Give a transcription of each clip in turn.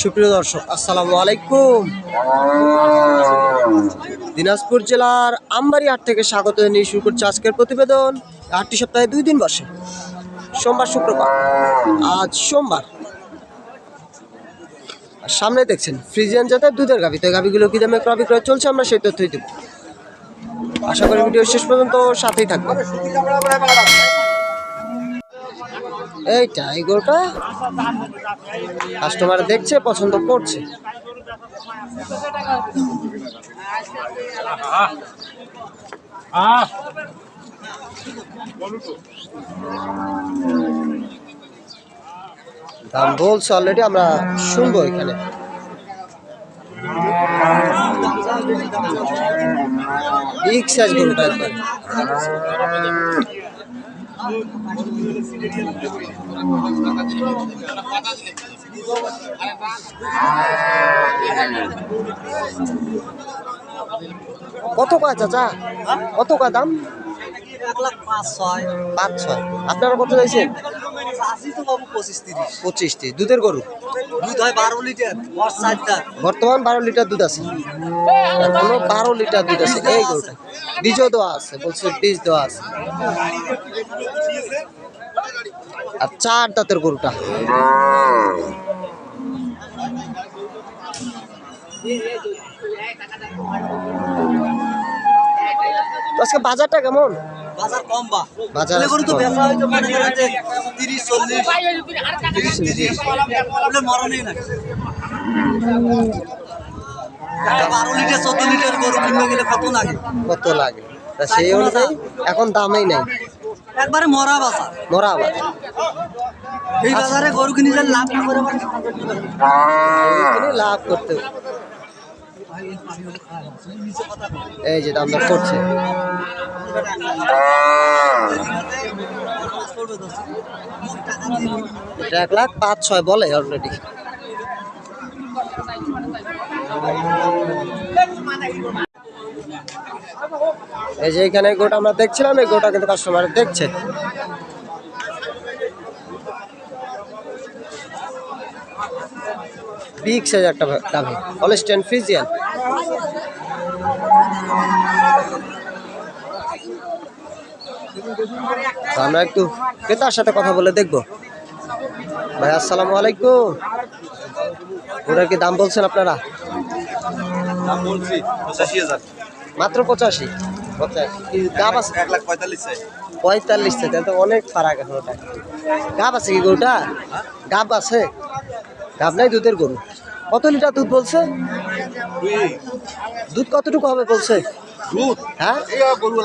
সুপ্রিয় দর্শক, আসসালামু আলাইকুম। দিনাজপুর জেলার আমবাড়ি হাট থেকে স্বাগত জানিয়ে শুরু করছে আজকের প্রতিবেদন। হাটটি সপ্তাহে দুই দিন বসে। সোমবার, শুক্রবার। আজ সোমবার। সামনে দেখছেন, ফ্রিজিয়ান জাতের দুধের গাভি তো গাভিগুলো কি দামে ক্রয় বিক্রয় চলছে আমরা সেই তথ্যই দেব। আশা করি ভিডিও শেষ পর্যন্ত সাথেই থাকবে এই গরুটা কাস্টমার দেখছে পছন্দ করছে। দাম বলছে অলরেডি আমরা শুনব এখানে। গরুটা কত কয় চাচা? কত কয় দাম? এক লাখ পাঁচ ছয়? পাঁচ ছয়। আপনারা কত চাইছেন? আশি তো বাবু পঁচিশ তিরিশ। পঁচিশটি দুধের গরু? দুধ হয় বারো লিটার বর্তমান বারো লিটার দুধ আছে। এখনও বারো লিটার দুধ আছে। এই গরুটা। বীজও দেওয়া আছে বলছে বীজ দেওয়া আছে। আর চার দাঁতের গরুটা। আজকে বাজারটা কেমন? বাজার কম বা। বাজার এগুলো তো ব্যবসা হয়তো মনে করেন যে তিরিশ চল্লিশ তিরিশ তিরিশ। মরণই না বারো লিটার চোদ্দ লিটার গরু কিনতে গেলে কত লাগে? কত লাগে? তা সেই অনুযায়ী এখন দামই নেই। একবারে মরা বাজার। মরা এই বাজারে গরু কিনে লাভ না করে? লাভ করতে। এই যে দাম দর করছে। এক লাখ পাঁচ ছয় বলে অলরেডি এই যে এখানে গোটা আমরা দেখছিলাম, এই গোটা কিন্তু কাস্টমার দেখছে। বিগ সাইজ একটা অলস্টেন ফ্রিজিয়ান তো আমরা একটু ক্রেতার সাথে কথা বলে দেখব। ভাই আসসালামু আলাইকুম। ওটার কি দাম বলছেন আপনারা? দাম বলছি পঁচাশি হাজার। মাত্র পঁচাশি? গাব আছে? এক লাখ পঁয়তাল্লিশ পঁয়তাল্লিশ তাহলে তো অনেক ফারাক এখন ওটা। গাব আছে কি গরুটা? গাব আছে? গাব নাই দুধের গরু। কত লিটার দুধ বলছে? দুধ কতটুকু হবে বলছে? দুধ? হ্যাঁ? গরু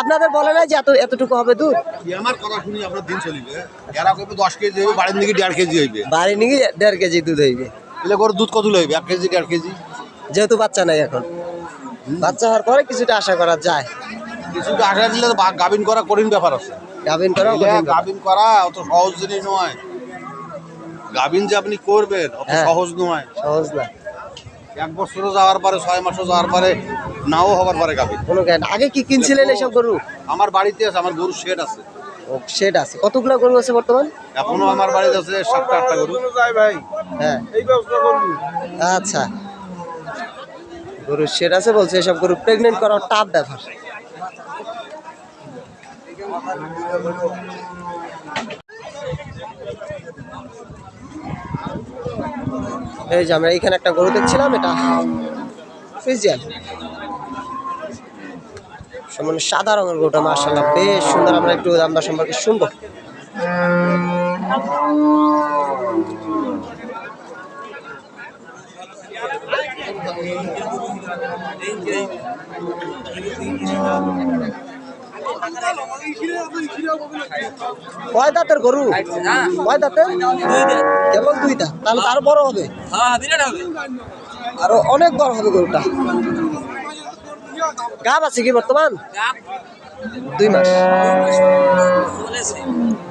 আপনাদের বলে না যে এত এতটুকু হবে দুধ? আমার কথা শুনি আপনার দিন চলিবে। এরা কইবে দশ কেজি হইবে বাড়ির দিকে দেড় কেজি হইবে। বাড়ি নিয়ে দেড় কেজি দুধ হইবে। এলে গরু দুধ কত হইবে? এক কেজি দেড় কেজি? যেহেতু বাচ্চা নাই এখন। বাচ্চা হওয়ার পরে কিছুটা আশা করা যায়। কিছুটা আশা দিলে তো গাভিন করা কঠিন ব্যাপার আছে। গাভিন করা গাভিন করা অত সহজ জিনিস নয়। গাভিন যে আপনি করবেন অত হ্যাঁ। সহজ নয়। সহজ না এক বছরও যাওয়ার পরে ছয় মাসও যাওয়ার পরে নাও হবার পরে গাভিন কোনো জ্ঞান আগে কি কিনছিলেন এইসব গরু? আমার বাড়িতে আছে আমার গরু শেড আছে। ও সেট আছে। কতগুলো গরু আছে বর্তমান? এখনও আমার বাড়িতে আছে সাতটা আটটা গরু। হ্যাঁ। আচ্ছা। গরু সেট আছে বলছে এসব গরু প্রেগনেন্ট করা টাফ ব্যাপার। এই যে আমরা এইখানে একটা গরু দেখছিলাম, এটা ফিজিয়াল সামান্য সাদা রঙের গরুটা মার্শাল্লাহ বেশ সুন্দর। আমরা একটু দামদার সম্পর্কে শুনব। কয় দাঁতের গরু? কয় দাঁতের কেবল দুই দাঁত তাহলে তো আরও বড় হবে? আরও অনেক বড় হবে গরুটা। গাব আছে কি বর্তমান? দুই মাস।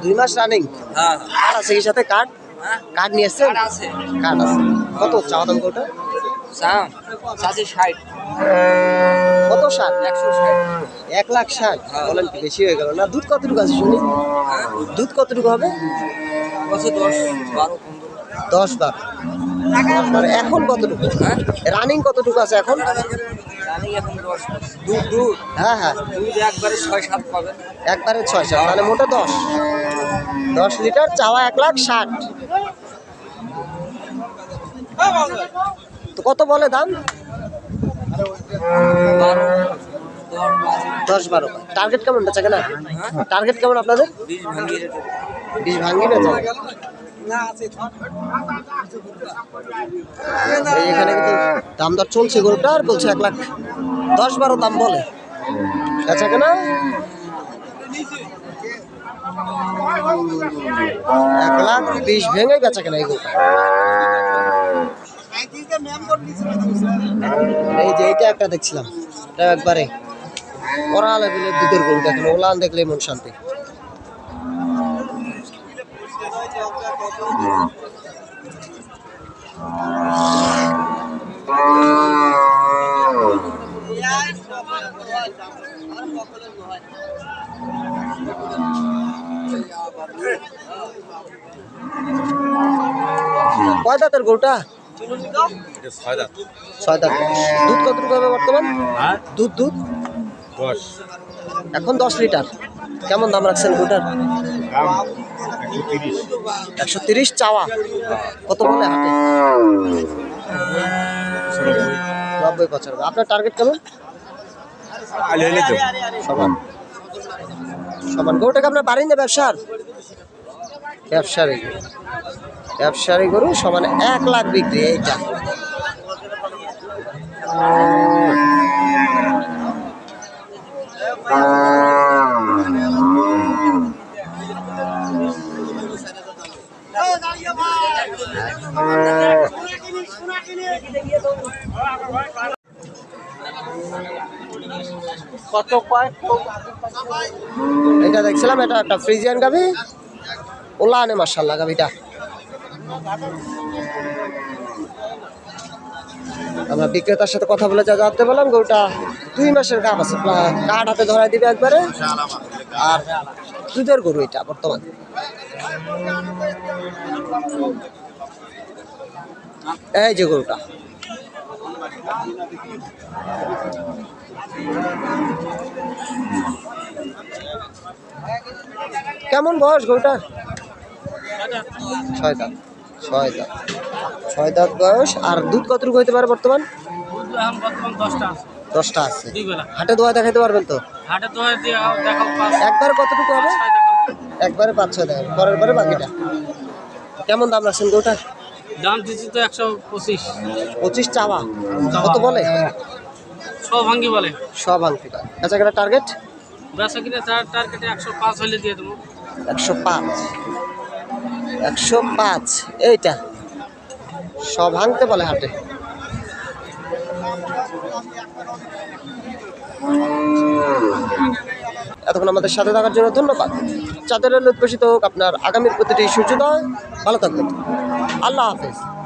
দুই মাস রানিং কার্ড আছে কি সাথে? কার্ড কার্ড নিয়ে এসছেন? কার্ড আছে। কত চাওয়া দাম গরুটা? কত ষাট। একশো ষাট এক লাখ ষাট বলেন বেশি হয়ে গেল না? দুধ কতটুকু আছে শুনি? দুধ কতটুকু হবে? দশ বারো বার। এখন কতটুকু? রানিং কতটুকু আছে এখন? হ্যাঁ হ্যাঁ। একবারে ছয় সাত মানে মোটা দশ। দশ লিটার চাওয়া এক লাখ ষাট। তো কত বলে দাম? দশ বারো। টার্গেট কেমন বেচা কেনা? টার্গেট কেমন আপনাদের? বিশ ভাঙ্গি বেচা এখানে দাম দর চলছে গরুটা আর বলছে এক লাখ দশ বারো দাম বলে। বেচা কেনা? এক লাখ বিশ ভেঙে বেচা কেনা এই গরুটা। এই যে এইটা একটা দেখছিলাম এটা একবারে ওরা লেভেলের দুধের গরু দেখেন ওলান দেখলে মন শান্তি কয় দাঁতের গরুটা ছয় দাঁত। দুধ কতটুকু হবে বর্তমান? দুধ দুধ? দশ। এখন দশ লিটার। কেমন দাম রাখছেন গরুটার একশো তিরিশ। চাওয়া। কত বলে হাটে? নব্বই পঁচানব্বই আপনার টার্গেট কেমন? সমান। সমান। গরুটাকে আপনার বাড়ি না ব্যবসার? ব্যবসারই ব্যবসারী গরু সমান এক লাখ বিক্রি এইটা কত এটা দেখছিলাম, এটা একটা ফ্রিজিয়ান গাভি? ওলা আনে মার্শাল্লাহ গাভিটা। আমরা বিক্রেতার সাথে কথা বলে যা জানতে বললাম গরুটা দুই মাসের গাভ আছে কাঠ হাতে ধরাই দিবে একবারে। আর দুধের গরু এটা বর্তমান। এই যে গরুটা। কেমন বয়স গরুটার? ছয় দাঁত ছয় দাঁত ছয় দাঁত বয়স আর দুধ কতটুকু হইতে পারে বর্তমান? দশটা আছে। বেলা। হাটে দোয়া দেখাইতে পারবেন তো? একবারে কতটুকু হবে? একবারে পাঁচ ছয় দেখাবেন পরের বারে বাকিটা। কেমন দাম রাখছেন গরুটার দাম দিচ্ছি তো একশো পঁচিশ। পঁচিশ চাওয়া। কত বলে? সব ভাঙ্গি বলে। সব আংটি কাছাকাছি টার্গেট বেচা কিনে টার্গেটে একশো পাঁচ হলে দিয়ে দেবো। একশো পাঁচ। একশো পাঁচ। এইটা। সব বলে হাটে। এতক্ষণ আমাদের সাথে থাকার জন্য ধন্যবাদ। চাঁদের উৎপোষিত হোক আপনার আগামীর প্রতিটি সূর্যোদয়। ভালো থাকবেন। আল্লাহ হাফেজ।